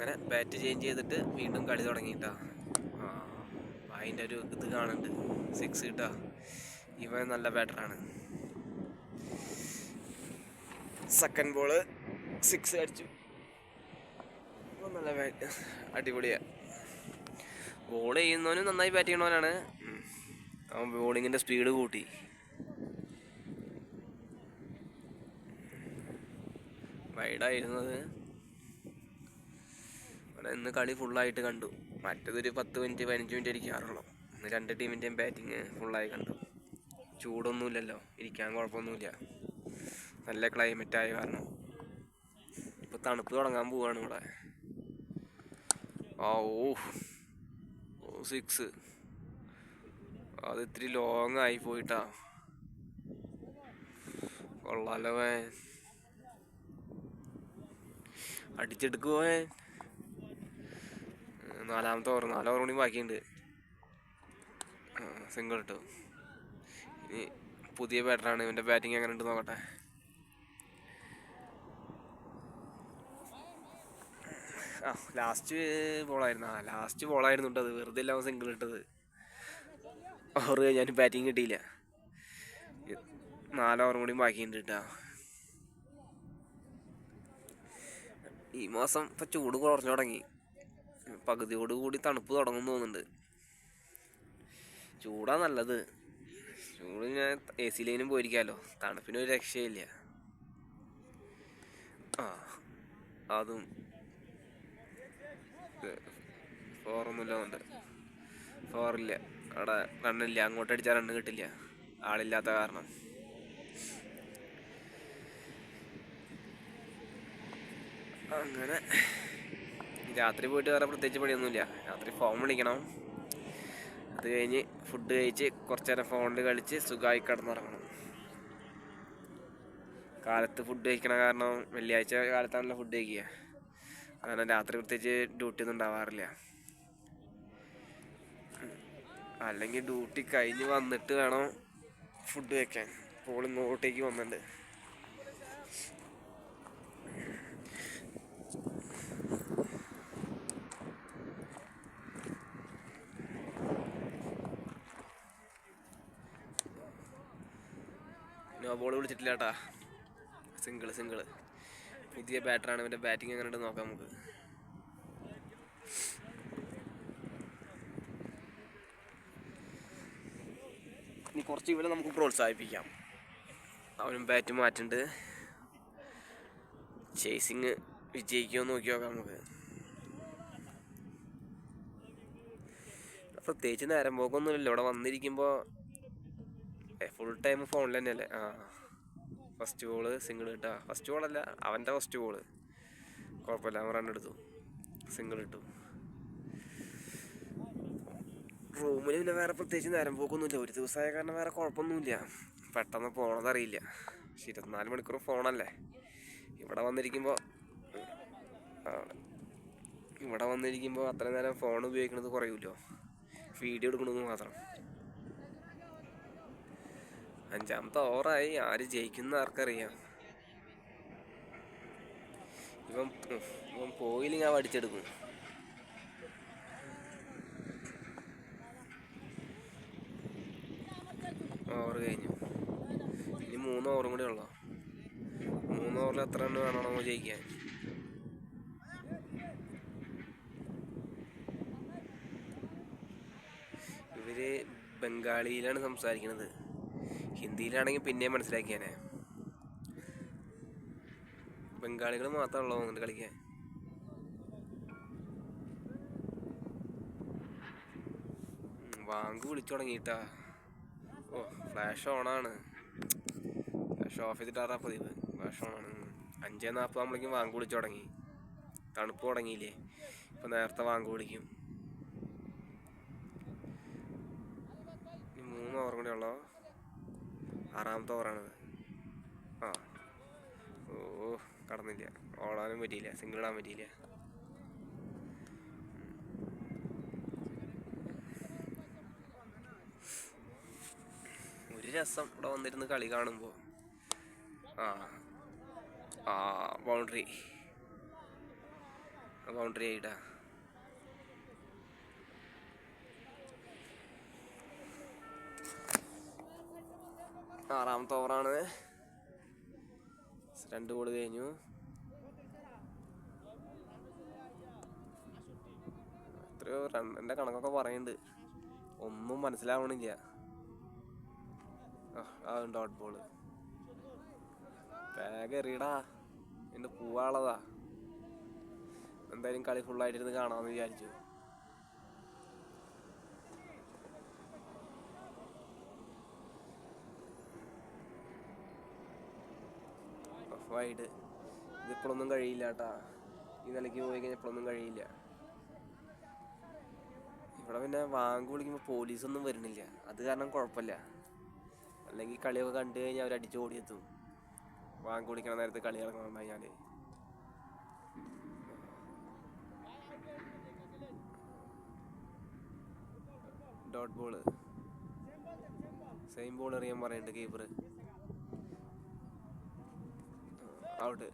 അങ്ങനെ bat change ചെയ്തിട്ട് വീണ്ടും കളി തുടങ്ങിയിട്ടാ ആ അതിന്റെ ഒരു ഇത് കാണുന്നുണ്ട് സിക്സ് കിട്ടാ ഇവൻ നല്ല ബാറ്ററാണ് സെക്കൻഡ് ബോൾ സിക്സ് അടിച്ചു. നല്ല ബാറ്റ് അടിപൊളിയാണ് ബോൾ ചെയ്യുന്നവനും നന്നായി ബാറ്റ് ചെയ്യണവനാണ്. അവൻ ബോളിങ്ങിന്റെ സ്പീഡ് കൂട്ടി. വൈഡായിരുന്നത് ഇവിടെ ഇന്ന് കളി ഫുള്ളായിട്ട് കണ്ടു. മറ്റേതൊരു പത്ത് മിനിറ്റ് പതിനഞ്ച് മിനിറ്റ് ഇരിക്കാറുള്ളൂ. ഇന്ന് രണ്ട് ടീമിന്റെയും ബാറ്റിങ് ഫുള്ളായി കണ്ടു. ചൂടൊന്നുമില്ലല്ലോ. ഇരിക്കാൻ കുഴപ്പമൊന്നുമില്ല. നല്ല ക്ലൈമറ്റ് ആയ കാരണം. ഇപ്പോൾ തണുപ്പ് തുടങ്ങാൻ പോവാണ് ഇവിടെ. ആ ഓ സിക്സ് അത് ഇത്തിരി ലോങ് ആയി പോയിട്ടാ. കൊള്ളാലോ അടിച്ചെടുക്കുവേ നാലാമത്തെ ഓവർ നാല് ഓവർ കൂടി ബാക്കിയുണ്ട്. സിംഗിൾ ഇട്ടു. ഇനി പുതിയ ബാറ്ററാണ് ഇവന്റെ ബാറ്റിംഗ് എങ്ങനെ ഉണ്ട് നോക്കട്ടെ. ആ ലാസ്റ്റ് ബോളായിരുന്നു ആ ലാസ്റ്റ് ബോളായിരുന്നു അത്. വെറുതെ എല്ലാം സിംഗിൾ ഇട്ടത്. ഓവർ ഞാൻ ബാറ്റിംഗ് കിട്ടിയില്ല. നാല് ഓവർ കൂടി ബാക്കിയുണ്ട് കേട്ടോ. ഈ മാസം ഇപ്പം ചൂട് കുറഞ്ഞു തുടങ്ങി. പകുതിയോട് കൂടി തണുപ്പ് തുടങ്ങും തോന്നുന്നുണ്ട്. ചൂടാ നല്ലത്. ചൂട് ഞാൻ എ ലൈനും പോയിരിക്കാമല്ലോ തണുപ്പിന് ഒരു രക്ഷയില്ല. ആ അതും. ഫോറൊന്നുമില്ല ഫോറില്ല അവിടെ കണ്ണില്ല അങ്ങോട്ട് അടിച്ചാൽ റണ്ണ് കിട്ടില്ല. ആളില്ലാത്ത കാരണം. അങ്ങനെ. രാത്രി പോയിട്ട് വേറെ പ്രത്യേകിച്ച് പണിയൊന്നുമില്ല. രാത്രി ഫോൺ വിളിക്കണം. അത് കഴിഞ്ഞ് ഫുഡ് കഴിച്ച് കുറച്ച് നേരം ഫോണിൽ കളിച്ച് സുഖമായി കിടന്നുറങ്ങണം. കാലത്ത് ഫുഡ് കഴിക്കണ കാരണം വെള്ളിയാഴ്ച കാലത്താണല്ലോ ഫുഡ് കഴിക്കുക. അങ്ങനെ രാത്രി പ്രത്യേകിച്ച് ഡ്യൂട്ടി ഒന്നും ഉണ്ടാവാറില്ല. അല്ലെങ്കിൽ ഡ്യൂട്ടി കഴിഞ്ഞ് വന്നിട്ട് വേണം ഫുഡ് കഴിക്കാൻ ഇപ്പോൾ ഇങ്ങോട്ടേക്ക് വന്നിട്ടുണ്ട് ബോൾ വിളിച്ചിട്ടില്ല കേട്ടാ സിംഗിൾ സിംഗിൾ പുതിയ ബാറ്ററാണ് ഇവന്റെ ബാറ്റിംഗ് എങ്ങനെ ഉണ്ട് നോക്കാം നമുക്ക്. ഇനി കുറച്ച് ഇവരെ നമുക്ക് പ്രോത്സാഹിപ്പിക്കാം. അവനും ബാറ്റ് മാറ്റുന്നുണ്ട്. ചേസിങ് വിജയിക്കുമോ നോക്കി നോക്കാം നമുക്ക്. പ്രത്യേകിച്ച് നേരം പോക്കൊന്നുമില്ല ഇവിടെ വന്നിരിക്കുമ്പോൾ ഫുൾ ടൈം ഫോണിൽ തന്നെയല്ലേ? ആ ഫസ്റ്റ് ബോൾ സിംഗിൾ കിട്ടുക. ഫസ്റ്റ് ബോളല്ല അവന്റെ ഫസ്റ്റ് ബോൾ കുഴപ്പമില്ല അവൻ റൺ എടുത്തു. സിംഗിൾ ഇട്ടു. റൂമിൽ പിന്നെ വേറെ പ്രത്യേകിച്ച് നേരം പോക്കൊന്നുമില്ല. ഒരു ദിവസമായ കാരണം വേറെ കുഴപ്പമൊന്നുമില്ല. പെട്ടെന്ന് പോണതറിയില്ല പക്ഷെ ഇരുപത്തിനാല് മണിക്കൂർ ഫോണല്ലേ ഇവിടെ വന്നിരിക്കുമ്പോൾ ഇവിടെ വന്നിരിക്കുമ്പോൾ അത്ര നേരം ഫോൺ ഉപയോഗിക്കുന്നത് കുറയുമല്ലോ വീഡിയോ എടുക്കണമെന്ന് മാത്രം. അഞ്ചാമത്തെ ഓവറായി. ആര് ജയിക്കുന്ന ആർക്കറിയാം. ഉം, ഇവൻ ഞാൻ അടിച്ചെടുക്കും ഓവർ കഴിഞ്ഞു. ഇനി മൂന്ന് ഓവറും കൂടി ഉള്ളോ? മൂന്ന് ഓവറിൽ എത്ര റണ്ണ് വേണോ ജയിക്കാൻ? ഇവർ ബംഗാളിയിലാണ് സംസാരിക്കുന്നത് ഹിന്ദിയിലാണെങ്കിൽ പിന്നെയും മനസ്സിലാക്കിയാനെ. ബംഗാളികൾ മാത്രമല്ലോ അങ്ങോട്ട് കളിക്കാൻ വാങ്ക് വിളിച്ചു തുടങ്ങിയിട്ടാ. ഓ ഫ്ലാഷ് ഓണാണ്. ഫ്ലാഷ് ഓഫ് ചെയ്തിട്ടാറാ പതിവ്. ഫ്ലാഷ് ഓണാണ്. അഞ്ചേ നാൽപ്പതാകുമ്പോഴേക്കും വാങ്ക് വിളിച്ചു തുടങ്ങി. തണുപ്പ് തുടങ്ങിയില്ലേ. ഇപ്പം നേരത്തെ വാങ്ക് വിളിക്കും. മൂന്ന് ഓവർ കൂടി ഉള്ളോ? ആറാമത്തെ ഓവറാണത് ആ. ഓ കടന്നില്ല. ഓടാനും പറ്റിയില്ല. സിംഗിൾ ഇടാൻ പറ്റിയില്ല. ഒരു രസം ഇവിടെ വന്നിരുന്ന് കളി കാണുമ്പോൾ ആ. ആ ബൗണ്ടറി ബൗണ്ടറി ആയിട്ടാ. ആറാമത്തെ ഓവറാണ്. രണ്ട് ഗോൾ കഴിഞ്ഞു. എത്രയോ റണ്ണിന്റെ കണക്കൊക്കെ പറയുന്നുണ്ട്. ഒന്നും മനസ്സിലാവണില്ല. ആ, ഡോട്ട് ബോൾ ബാഗ് എറിയടാ. എന്റെ പൂവാളതാ. എന്തായാലും കളി ഫുള്ളായിട്ടിരുന്ന് കാണാമെന്ന് വിചാരിച്ചു. വൈഡ് ഇതിപ്പോഴൊന്നും കഴിയില്ല കേട്ടാ ഈ നിലയ്ക്ക് പോയി കഴിഞ്ഞാൽ ഇപ്പോഴൊന്നും കഴിയില്ല. ഇവിടെ പിന്നെ വാങ്ക് വിളിക്കുമ്പോൾ പോലീസൊന്നും വരുന്നില്ല. അത് കാരണം കുഴപ്പമില്ല. അല്ലെങ്കിൽ കളിയൊക്കെ കണ്ടു കഴിഞ്ഞാൽ അവർ അടിച്ചു ഓടിയെത്തും വാങ്ക് വിളിക്കണ നേരത്ത് കളി ഇറങ്ങണം കഴിഞ്ഞാൽ ഡോട്ട് ബോൾ. സെയിം ബോൾ എറിയാൻ പറയുന്നുണ്ട് കീപ്പർ ഔട്ട്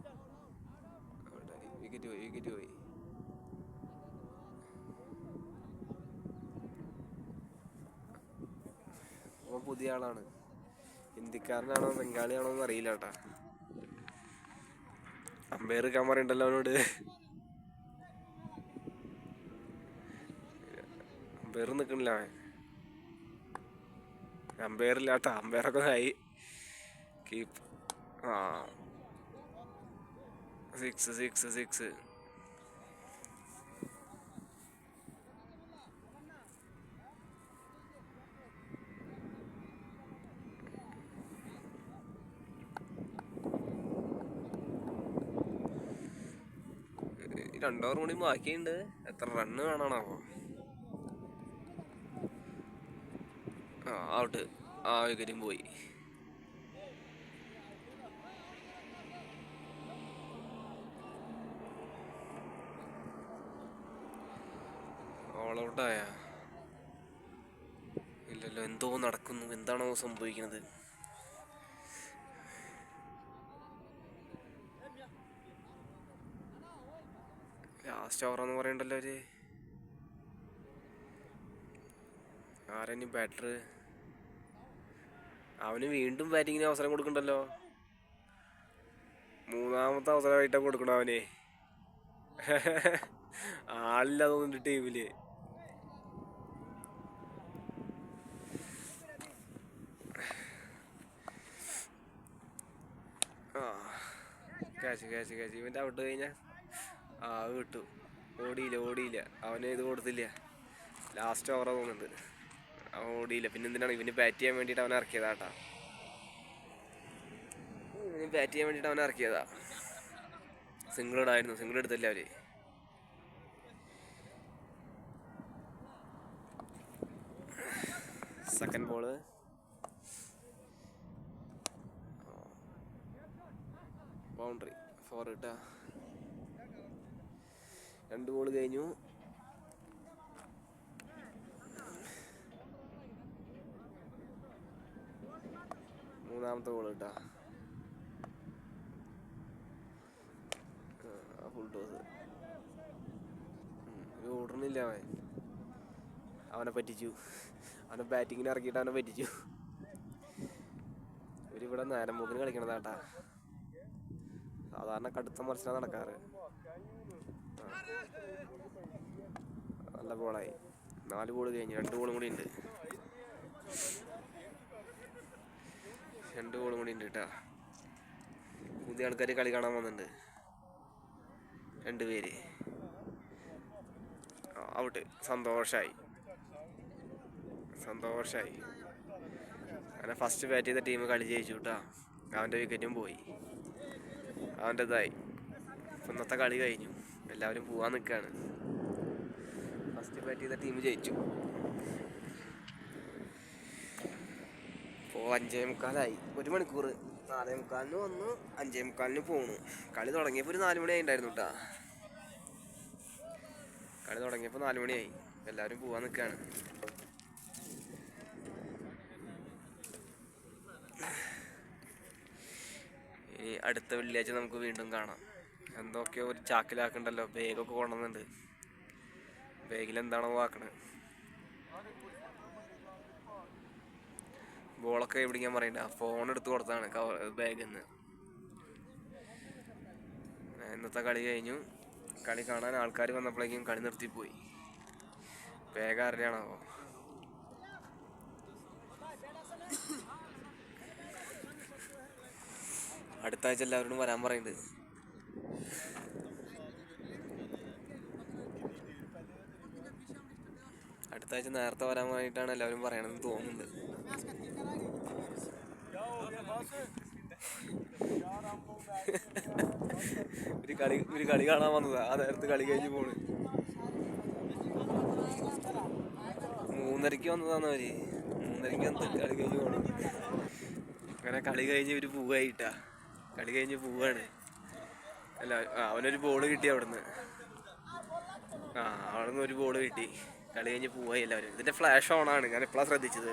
വിക്കറ്റ് പോയി വിക്കറ്റ് പോയി അവൻ പുതിയ ആളാണ്. ഹിന്ദിക്കാരനാണോ ബംഗാളിയാണോ എന്ന് അറിയില്ല കേട്ടാ. അമ്പയർ എടുക്കാൻ പറയണ്ടല്ലോ അവനോട്. അമ്പയർ നിൽക്കണില്ല അവൻ. അമ്പയർ ഇല്ലാട്ടാ. അമ്പയറൊക്കെ ആയി. കീപ്പ് ആ. Six six six. രണ്ടോവർ കൂടി ബാക്കിയുണ്ട്. എത്ര റണ്ണ് വേണമാണാവോ ആ ഔട്ട് ആ വിക്കറ്റും പോയി. ഓൾ ഇല്ലല്ലോ എന്തോ നടക്കുന്നു. എന്താണോ സംഭവിക്കുന്നത്? ലാസ്റ്റ് ഓവറെന്ന് പറയണ്ടല്ലോ അവർ. ആരനി ബാറ്റർ അവന് വീണ്ടും ബാറ്റിങ്ങിന് അവസരം കൊടുക്കണ്ടല്ലോ. മൂന്നാമത്തെ അവസരമായിട്ടാണ് കൊടുക്കണം അവന്. ആളില്ല തോന്നുന്നുണ്ട് ടീമിൽ ആ കാശ് കാശ് കാശ്. ഇവന്റെ ഔട്ട് കഴിഞ്ഞാ ആ കിട്ടു ഓടിയില്ല ഓടിയില്ല. അവന് ഇത് കൊടുത്തില്ല. ലാസ്റ്റ് ഓവർ തോന്നുന്നുണ്ട്. അവൻ ഓടിയില്ല. പിന്നെ എന്തിനാണ്? ഇവന് ബാറ്റ് ചെയ്യാൻ വേണ്ടിയിട്ട് അവനെ ഇറക്കിയതാ കേട്ടാ ഇവന് ബാറ്റ് ചെയ്യാൻ വേണ്ടിയിട്ട് അവനെ ഇറക്കിയതാ. സിംഗിൾ ഇടായിരുന്നു. സിംഗിൾ എടുത്തില്ല അവർ. സെക്കൻഡ് ബോൾ ബൗണ്ടറി ഫോർ രണ്ട് ബോൾ കഴിഞ്ഞു. മൂന്നാമത്തെ ബോൾ ഇട്ടാ ഫുൾ ടോസ് ഓടണില്ല അവൻ. അവനെ പറ്റിച്ചു. അവനെ ബാറ്റിങ്ങിന് ഇറക്കിയിട്ട് അവനെ പറ്റിച്ചു. ഇവരിവിടെ നേരം പോക്കിന് കളിക്കണതാട്ടാ സാധാരണ കടുത്ത മത്സരം നടക്കാറ്. നല്ല ബോളായി. നാല് ബോൾ കഴിഞ്ഞു രണ്ട് ബോളും കൂടി ഉണ്ട്. രണ്ട് ബോളും കൂടി ഉണ്ട് കേട്ടാ പുതിയ ആൾക്കാർ കളി കാണാൻ വന്നിട്ടുണ്ട് രണ്ട് പേര് ഔട്ട് സന്തോഷായി. സന്തോഷായി. അങ്ങനെ ഫസ്റ്റ് ബാറ്റ് ചെയ്ത ടീം കളി ജയിച്ചു കേട്ടാ അവന്റെ വിക്കറ്റും പോയി. അവന്റെ ഇതായി ഇപ്പം ഇന്നത്തെ കളി കഴിഞ്ഞു. എല്ലാവരും പോവാൻ നിൽക്കുകയാണ് ഫസ്റ്റ് ബാറ്റ് ചെയ്ത ടീം ജയിച്ചു. ഇപ്പോൾ അഞ്ചേ മുക്കാലായി. ഒരു മണിക്കൂർ. നാലേ മുക്കാലിന് വന്നു. അഞ്ചേ മുക്കാലിന് പോണു. കളി തുടങ്ങിയപ്പോൾ ഒരു നാല് മണി ഉണ്ടായിരുന്നു കേട്ടാ കളി തുടങ്ങിയപ്പോൾ നാല് മണിയായി എല്ലാവരും പോവാൻ നിൽക്കുകയാണ് ഇനി അടുത്ത വെള്ളിയാഴ്ച നമുക്ക് വീണ്ടും കാണാം. എന്തൊക്കെയോ ഒരു ചാക്കിലാക്കണ്ടല്ലോ. ബാഗൊക്കെ കൊണ്ടുവന്നുണ്ട് ബാഗിൽ എന്താണോ ആക്കണത് ബോളൊക്കെ പിടിക്കാൻ പറയണ്ട. ഫോൺ എടുത്ത് കൊടുത്താണ് കവർ ബാഗിൽ നിന്ന് ഇന്നത്തെ കളി കഴിഞ്ഞു. കളി കാണാൻ ആൾക്കാർ വന്നപ്പോഴേക്കും കളി നിർത്തിപ്പോയി. വേഗം അറിയാണാവോ അടുത്ത ആഴ്ച എല്ലാവരോടും വരാൻ പറയുന്നുണ്ട് അടുത്ത ആഴ്ച നേരത്തെ വരാൻ വേണ്ടിയിട്ടാണ് എല്ലാവരും പറയണമെന്ന് തോന്നുന്നുണ്ട് ഒരു കളി ഒരു കളി കാണാൻ വന്നതാ. ആ നേരത്ത് കളി കഴിഞ്ഞ് പോണ്. മൂന്നരക്ക് വന്നതാണ് അവർ. മൂന്നരക്ക് വന്നിട്ട് കളി കഴിഞ്ഞ് പോണ്. അങ്ങനെ കളി കഴിഞ്ഞ് ഇവർ പോവായിട്ടാ. കളി കഴിഞ്ഞ് പോവാണ്. അല്ല അവനൊരു ബോൾ കിട്ടി അവിടുന്ന്. ആ അവിടുന്ന് ഒരു ബോൾ കിട്ടി. കളി കഴിഞ്ഞ് പോവായി എല്ലാവരും. ഇതിന്റെ ഫ്ലാഷ് ഓൺ ആണ്. ഞാൻ എപ്പോഴാണ് ശ്രദ്ധിച്ചത്.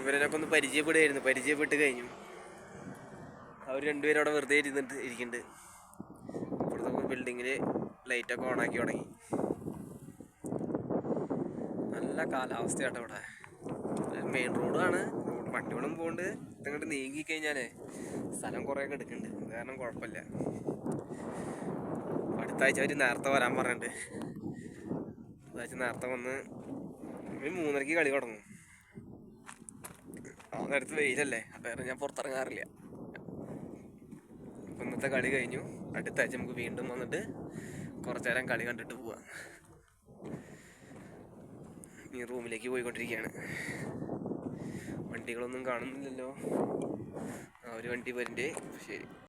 ഇവരൊക്കെ ഒന്ന് പരിചയപ്പെടുകയായിരുന്നു. പരിചയപ്പെട്ട് കഴിഞ്ഞു. അവർ രണ്ടുപേരും അവിടെ വെറുതെ ഇരുന്നിട്ട് ഇരിക്കുന്നുണ്ട്. നമ്മൾ ബിൽഡിങ്ങിൽ ലൈറ്റൊക്കെ ഓണാക്കി തുടങ്ങി. നല്ല കാലാവസ്ഥയാട്ടോ ഇവിടെ. മെയിൻ റോഡാണ് വണ്ടികളും പോകുന്നുണ്ട് ഇതങ്ങോട്ട് നീങ്ങി കഴിഞ്ഞാലേ സ്ഥലം കുറേ എടുക്കുന്നുണ്ട് അത് കാരണം കുഴപ്പമില്ല. അടുത്ത ആഴ്ച അവർ നേരത്തെ വരാൻ പറഞ്ഞിട്ടുണ്ട്. അടുത്താഴ്ച നേരത്തെ വന്ന് ഒരു മൂന്നരക്ക് കളി തുടങ്ങും. ആ നേരത്ത് വെയിലല്ലേ അപ്പം ഞാൻ പുറത്തിറങ്ങാറില്ല. ഇന്നത്തെ കളി കഴിഞ്ഞു. അടുത്ത ആഴ്ച നമുക്ക് വീണ്ടും വന്നിട്ട് കുറച്ചു നേരം കളി കണ്ടിട്ട് പോവാം. ഈ റൂമിലേക്ക് പോയിക്കൊണ്ടിരിക്കുകയാണ്. വണ്ടികളൊന്നും കാണുന്നില്ലല്ലോ. ആ ഒരു വണ്ടി വരുന്നുണ്ട് ശരി.